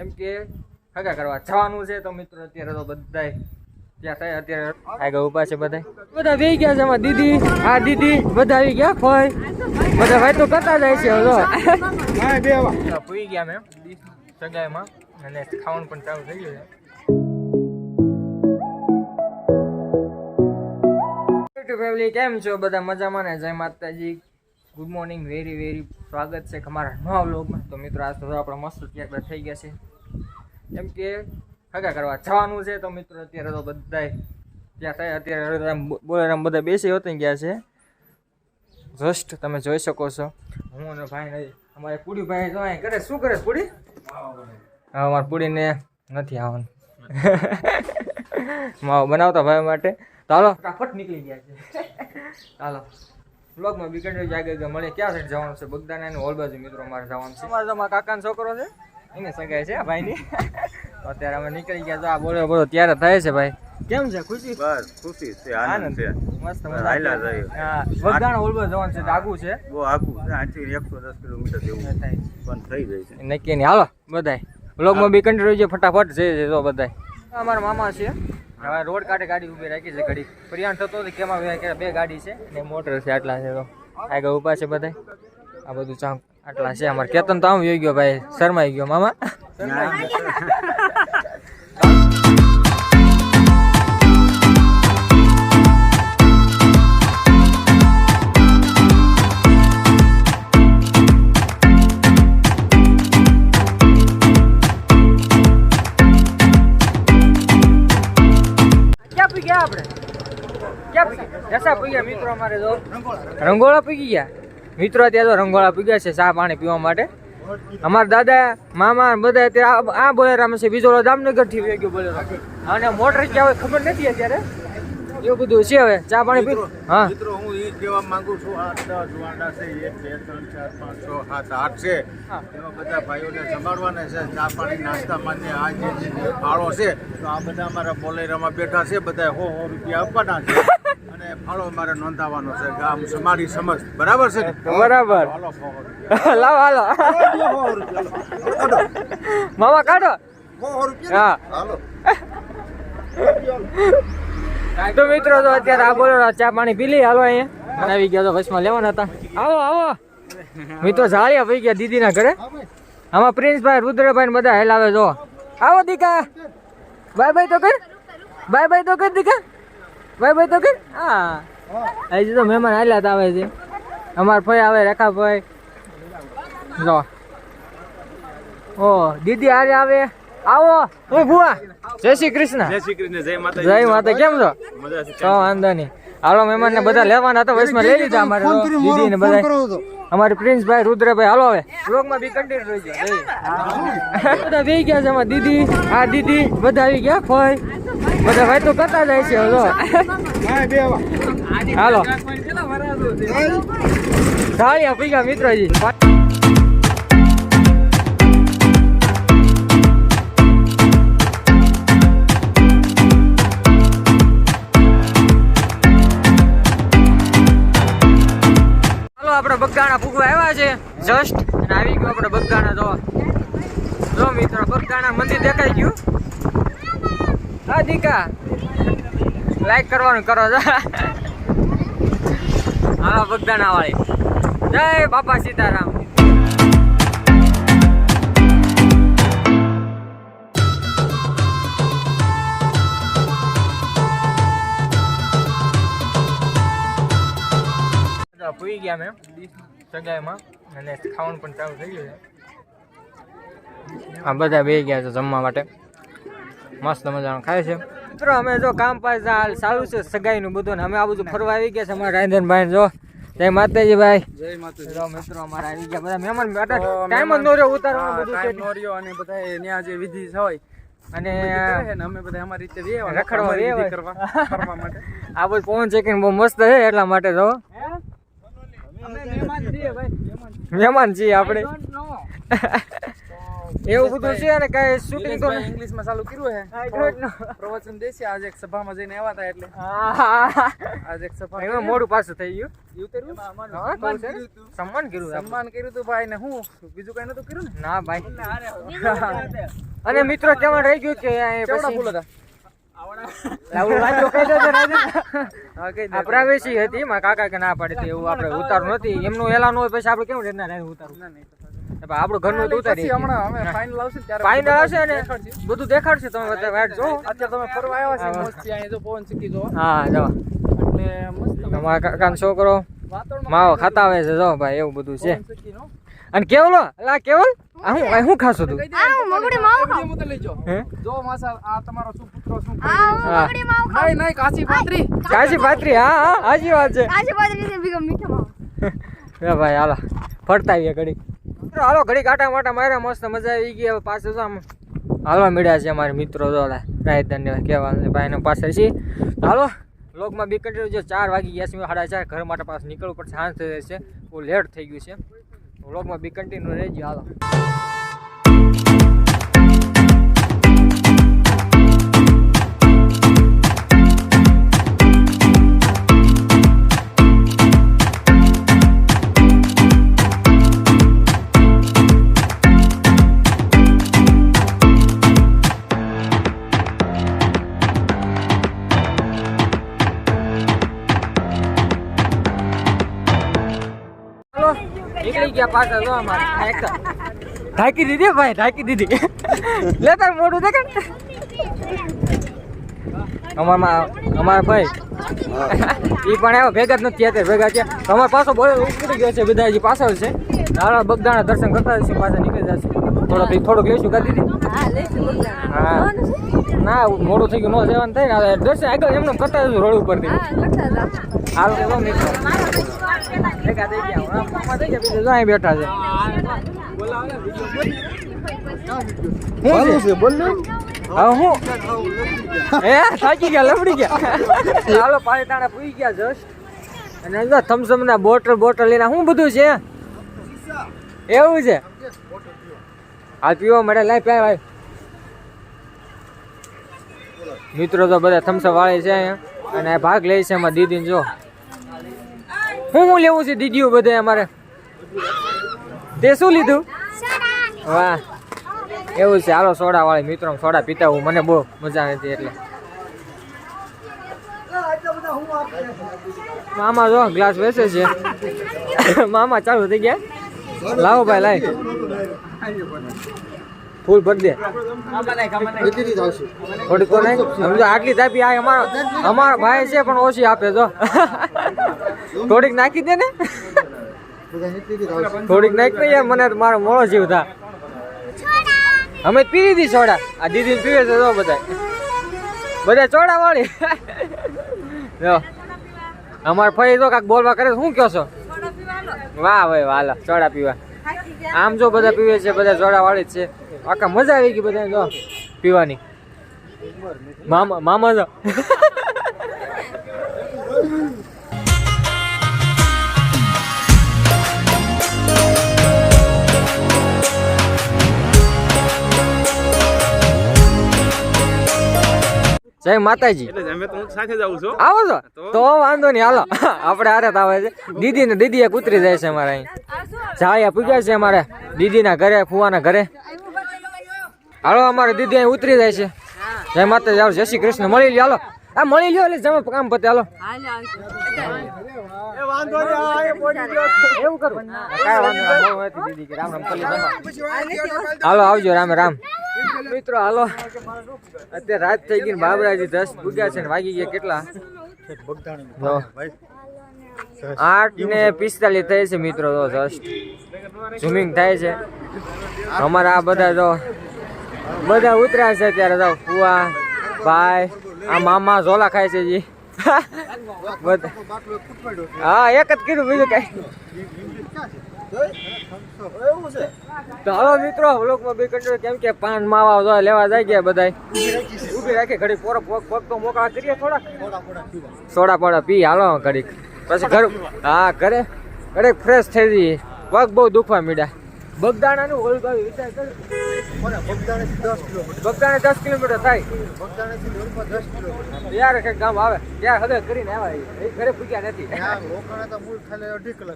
કેમ કે હગા કરવા જવાનું છે. તો મિત્રો અત્યારે તો બધાય ત્યાં થાય અત્યારે આગળ ઊભા છે બધા બધા બેહી ગયા છે અમારા દીદી. આ દીદી બધા આવી ગયા? ભાઈ બધા ભાઈ તો કરતા જાય છે તો પૂઈ ગયા મેં સગાઈમાં. અને ખાવાનું પણ ચાલુ થઈ ગયું છે. ફેમિલી કેમ છો? બધા મજામાં ને? જય માતાજી. ગુડ મોર્નિંગ વેરી વેરી સ્વાગત છે અમારા નવા વ્લોગમાં તો મિત્રો આજ તો આપણે મસ્ત તૈયાર થઈ ગયા છે કેમ કે હગા કરવા જવાનું છે. તો મિત્રો, અત્યારે તો બધાય ત્યાં થાય. અત્યારે બોલેરામ બધા બેસી હોતી ગયા છે. જસ્ટ તમે જોઈ શકો છો. હું અને ભાઈ નહીં અમારે પૂડી ભાઈ તો અહીં કરે. શું કરે પૂડી? હા, અમારે પૂડીને નથી આવવાનું. માવો બનાવતા ભાઈ માટે. ચાલો ફટાફટ નીકળી ગયા છે. ચાલો બ્લોગમાં બી જાગે મળે. ક્યાં સાઈડ જવાનું છે? બગદાના હોલ બાજુ મિત્રો મારે જવાનું છે. અમારે તો મારા કાકાનો છોકરો છે. એને સગાઈ છે ભાઈની? તો અત્યારે અમે નીકળી ગયા તો આ બોલો બોલો ત્યારે થાય છે ભાઈ. કેમ છે? ખુશી? બસ ખુશી છે આનંદ છે. મસ્ત મજા જાય. હા બગદાણા ઓલબો જવાનું છે તો આગું છે. બહુ આગું છે આથી એકસો દસ કિલોમીટર જેવું થાય પણ થઈ જાય છે. નક્કી નહીં. હાલો બધાય. વ્લોગમાં બી કન્ટિન્યુ છે ફટાફટ. જઈ છે તો બધાય. અમારા મામા છે. હવે રોડ કાંઠે ગાડી ઊભી રાખી છે ઘડી પ્રયાણ થતો હતો કેમાં બે ગાડી છે ને મોટર છે આટલા છે તો. આગળ ઊભા છે બધાય. આ બધું ચાંક આટલા છે અમારે કેતન તો આમ વહી ગયો ભાઈ શરમાઈ ગયો મામા ક્યાં પી ગયા આપણે ક્યાં પી ગયા રસા પી ગયા મિત્રો અમારે તો રંગોળા પી ગયા મિત્રો ત્યાં તો રંગોળા પી ગયા છે ચા પાણી પીવા માટે. અમારા દાદા મામા બધા અત્યારે આ- બોલેરામાં છે બીજો જામનગરથી વહી ગયો બોલેરો. અને મોટર ક્યાં હોય ખબર નથી અત્યારે? એવું બધું છે હવે ચા પાણી પી હા. મિત્રો હું એ કહેવા માંગુ છું આઠ દસ વાંડા છે એક બે ત્રણ ચાર પાંચ છ સાત આઠ છે. એમાં બધા ભાઈઓને સંભાળવાના છે ચા પાણી નાસ્તા માન્ય આ જે ફાળો છે તો આ બધા અમારા બોલેરામાં બેઠા છે બધા હો હો રૂપિયા આપવાના છે. અને ફાળો મારે નોંધાવવાનો છે ગામ સમારી સમજ. બરાબર છે બરાબર. લાવો હાલો. મામા કાઢો. હા તો મિત્રો તો અત્યારે આ બોલો ચા પાણી પી લઈ હાલો અહીંયા. અને આવી ગયા તો બસમાં લેવાના હતા. આવો આવો. મિત્રો જાળિયા ભાઈ ગયા દીદીના ઘરે. આમાં પ્રિન્સભાઈ રુદ્રભાઈ બધા હેલાવે જો. આવો દીકા. બાય બાય તો કર. બાય બાય તો કર દીકા. બાય ભાઈ તો કે હા. હજી તો મહેમાન આલ્યા આવે છે અમાર ભાઈ આવે રેખાભાઈ જો. ઓ દીદી હારે આવે. આવો. હું ભુવા. જય શ્રી કૃષ્ણ. જય શ્રી કૃષ્ણ જય માતા જય માતા કેમ છો? મજા છે. તો વાંધો નહીં. હાલો મહેમાન ને બધા લેવાના હતા વચમાં લઈ લીધા અમારે દીદી ને બધા અમારે પ્રિન્સભાઈ રુદ્રભાઈ હાલો હવે. બ્લોગમાં બી કન્ટિન્યુ રહી જાય બધા વેઈ ગયા છે એમાં દીદી આ દીદી બધા આવી ગયા ફોય બધા ભાઈ તો કરતા જાય છે તો હાલો. ધાળિયા પી ગયા મિત્રજી આપણે બગદાણા ફૂગવા આવ્યા છે જસ્ટ. અને આવી ગયો આપણે બગદાણા જો. જો મિત્રો બગદાણા મંદિર દેખાઈ ગયું. હા દીકા લાઈક કરવાનું કરો છો. હા ભગદાના વાળી જય બાપા સીતારામ. પૂઈ ગયા મેં સગાઈમાં અને ખાવાનું પણ ચાલુ થઈ ગયું છે. આ બધા બે ગયા છે જમવા માટે. મસ્ત મજાનું ખાય છે. મિત્રો અમે જો કામ પાસે હાલ ચાલુ છે સગાઈનું બધું ને અમે આ બધું ફરવા આવી ગયા છે અમારા રાંધનભાઈ જો. જય માતાજી ભાઈ જય માતાજી મિત્રો અમારા આવી ગયા બધા મહેમાન. ટાઈમ જ નો રહ્યો ઉતારવાનો બધું. અને બધા ત્યાં જે વિધિ હોય અને છે ને અમે બધા અમારી રીતે વેવા રખડવા અમારી કરવા ફરવા માટે. આ બધું પવન ચેકિંગ બહુ મસ્ત છે એટલા માટે જો મહેમાન છીએ આપણે. એવું બધું છે અને કઈ શૂટિંગ તો ઇંગ્લિશમાં ચાલુ કર્યું હે? I don't know. પ્રવચન દેસી આજે એક સભામાં જઈને આવ્યા હતા એટલે. આજે એક સભા એમાં મોડું પાછું થઈ ગયું. સન્માન કર્યું. સન્માન કર્યું તું ભાઈ ને હું? બીજું કઈ નતું કર્યું ને? ના ભાઈ. અને મિત્રો કેવા રહી ગયું કે આ પછી- ફૂલ હતા હતી કાકા કે ના પાડી હતી એવું આપડે ઉતારવું નથી. એમનું એલાન હોય પછી આપડે કેવું રીતના આપણું ઘરનું તો ઉતારી પછી હમણાં અમે ફાઇનલ આવશે ને ત્યારે ફાઇનલ આવશે ને? બધું દેખાડશે તમે બધા જો. અત્યારે તમે ફરવા આવ્યા. છે મસ્તી અહીં જો પવન ચીકી જો હા જો એટલે મસ્ત તમારા કાકાનો છોકરો માવો ખાતા આવે છે જો ભાઈ એવું બધું છે. અને કેવલો? અલા કેવલ? આ હું આ હું ખાસો તું? આ હું મગડી માવો ખાઉં. મત લેજો. જો માસા આ તમારો શું પુત્ર શું આ હું હા. મગડી માવો ખાઉં. નહીં નહીં કાચી પાતરી કાશી પાત્રી હા હા હાજી વાત છે. કાચી પાત્રી છે બીગમ મીઠા માવો. ભાઈ હાલો. ફરતા આવીએ મિત્રો હાલો, ઘડી કાંટા માટા માર્યા, મસ્ત મજા આવી ગઈ. હવે પાછું તો આમ હાલવા મળ્યા છે અમારા મિત્રો તો રાયદાન ને કહેવા ભાઈને પાછળ છે હાલો લોકમાં બી કન્ટિન્યુ જો ચાર વાગી ગયા છે સાડા ચાર ઘર માટે પાછું નીકળવું પડશે સાંજ થઈ જાય છે. બહુ લેટ થઈ ગયું છે. લોકમાં બી કન્ટિન્યુ રહેજો, હાલો. નીકળી ગયા પાછા જો અમારે ઢાંકી દીધી ભાઈ ઢાંકી દીધી. લે તાર મોઢું દેખાડ અમારમાં અમારા ભાઈ. એ પણ આવ્યો ભેગા જ નથી અત્યારે ભેગા છે. અમારે પાછો બોલે ઉતરી ગયો છે બધા હજી પાછળ છે. હાલો બગદાણા દર્શન કરતા જશે પાછા નીકળી જશે થોડોક થોડોક લઈશું કાઢી દીધી. હા ના મોડું થઈ ગયું ન જવાનું થાય ને દર્શન આગળ એમને કરતા રોડ ઉપરથી. હાલો તો મિત્રો? ભેગા થઈ ગયા હવે થઈ ગયા. બીજું જો બેઠા છે. શું છે હવે હું હે? થાકી ગયા લપડી ગયા. હાલો પાણી તાણા પી ગયા જસ્ટ અને જો થમ્સઅપ ના બોટલ બોટલ લઈને શું બધું છે? એવું છે? હાલ પીવા માટે લાઈ પીવા ભાઈ. મિત્રો તો બધા થમસમ વાળે છે અહીંયા. અને ભાગ લે છે એમાં દીદીને જો. હું હું લેવું છે દીદીઓ બધે અમારે? તે શું લીધું? વાહ. એવું છે. હાલો સોડા વાળી મિત્રો સોડા પીતા હું મને બહુ મજા નથી એટલે. મામા જો, ગ્લાસ બેસે છે. મામા ચાલુ થઈ ગયા? લાવો ભાઈ, લાય. ફૂલ ભરી દે. થોડીક તો નહીં. સમજો આટલી તાપી આ અમારો અમારો ભાઈ છે પણ ઓછી આપે જો. થોડીક નાખી દે ને. થોડીક નાખ ને યાર મને તો મારો મોળો જીવ થા. અમે પી લીધી સોડા. આ દીદી પીવે છે જો બધા બધા ચોડા વાળી. જો. અમાર ફઈ તો કાંક બોલવા કરે શું કહો છો? વાહ ભાઈ વાલા. ચોડા પીવા. આમ જો બધા પીવે છે બધા ચોડા વાળી જ છે. આખા મજા આવી ગઈ બધા જો પીવાની. મામા મામા જો. જય માતાજી. સાથે છું. આવો છો? તો? વાંધો નહીં હાલો. આપણે હારે આવે છે. દીદી ને દીદી એક ઉતરી જાય છે અમારે અહીં. જાય પૂગ્યા છે અમારે દીદીના ઘરે ફુવાના ઘરે. હાલો અમારે દીદી અહીં ઉતરી જાય છે. જય માતા જાવ જય શ્રી કૃષ્ણ. મળી લ્યો હાલો. આ મળી લ્યો એટલે જમે કામ પતે હાલો. હાલો આવજો રામે રામ. મિત્રો હાલો. અત્યારે રાત થઈ ગઈ ને બાબરાજી દસ પૂગ્યા છે ને વાગી ગયા કેટલા? આઠ ને પિસ્તાલીસ થાય છે મિત્રો તો જસ્ટ ઝૂમિંગ થાય છે. અમારા આ બધા જો બધા ઉતર્યા છે અત્યારે તો. ફુવા, ભાઈ, આ મામા ઝોલા ખાય છે જી. હા, એક જ કીધું, બીજું કઈ. ચાલો મિત્રો કેમ કે પાન માવા લેવા જાય ગયા બધાય. ઊભી રાખી ઘડી પોરો પગ પગ તો મોકળા થોડાક. સોડા પી, હાલો ઘડીક. પછી ઘર હા, ઘરે ઘડીક ફ્રેશ થઈ જઈએ. પગ બહુ દુખવા મીડ્યા. બગદાણાનું ઓળગાવી વિચાર કર. બગદાણે દસ કિલોમીટર. થાય. યાર કંઈક ગામ આવે? ત્યાં હવે કરીને આવ્યા એ ઘરે પૂગ્યા નથી.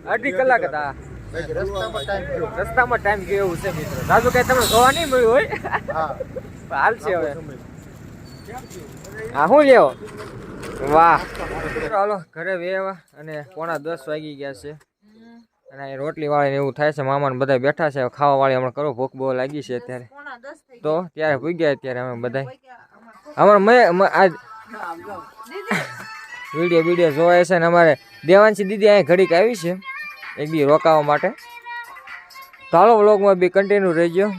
અઢી કલાક હતા. રસ્તામાં ટાઈમ રસ્તામાં ટાઈમ ગયો એવું છે મિત્રો. રાજુ કઈ તમને જોવા નહીં મળ્યું હોય? હા. હાલશે હવે. હા હું લેવો? વાહ. ચાલો ઘરે વેવા અને પોણા દસ વાગી ગયા છે. અને રોટલી વાળીને એવું થાય છે મામાને બધા બેઠા છે. ખાવા વાળી હમણાં કરો ભૂખ બહુ લાગી છે અત્યારે. તો ત્યારે પૂગ્યા ગયા અત્યારે અમે બધા અમારે મેં મ- આ વીડિયો વીડિયો જોવાય છે ને અમારે દેવાંશી દીદી અહીં ઘડીક આવી છે એક બી રોકાવા માટે. ચાલો વ્લોગમાં બી કન્ટિન્યુ રહેજો.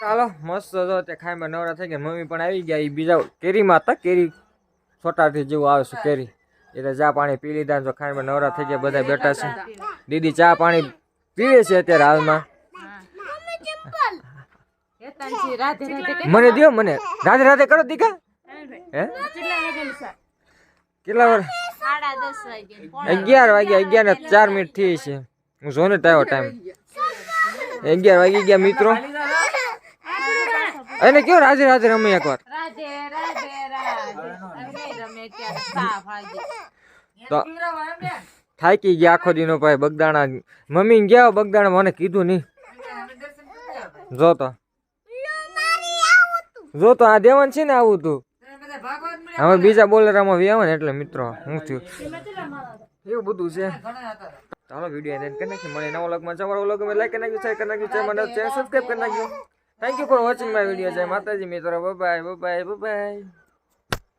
ચાલો મસ્ત હતો તે ખાઈમાં નવરા થઈ ગયા. મમ્મી પણ આવી ગયા. એ બીજા કેરીમાં હતા કેરી છોટાથી જેવું આવે છે કેરી. એટલે ચા પાણી પી લીધા જો ખાઈમાં નવરા થઈ ગયા બધા બેઠા છે. દીદી ચા પાણી પીવે છે અત્યારે હાલમાં. મને દો મને. રાધે રાધે કરો દીકા. હે? કેટલા વાર અગિયાર વાગ્યા અગિયાર ને ચાર મિનિટ થઈ છે. હું જોને ટાયો ટાઈમ. અગિયાર વાગી ગયા મિત્રો. એને કેવો રાધે રાધે રમે એકવાર? તો થાકી ગયા આખો દીનો ભાઈ બગદાણા. મમ્મી ગયા બગદાણા મને કીધું નહીં. જો તો. જો તો આ દેવાન છે ને આવું તું. અમે બીજા બોલરામાં વ્યાવા ને એટલે મિત્રો હું થયું? એવું બધું છે. ચાલો વીડિયો એન્ડ કરી નાખીએ. મળે નવો લગમાં તમારો વ્લોગ અમે લાઈક કરી નાખ્યું શેર કરી નાખ્યું છે મને સબસ્ક્રાઈબ કરી નાખ્યું. Thank you for watching my video જય માતાજી મિત્રો. Bye bye bye bye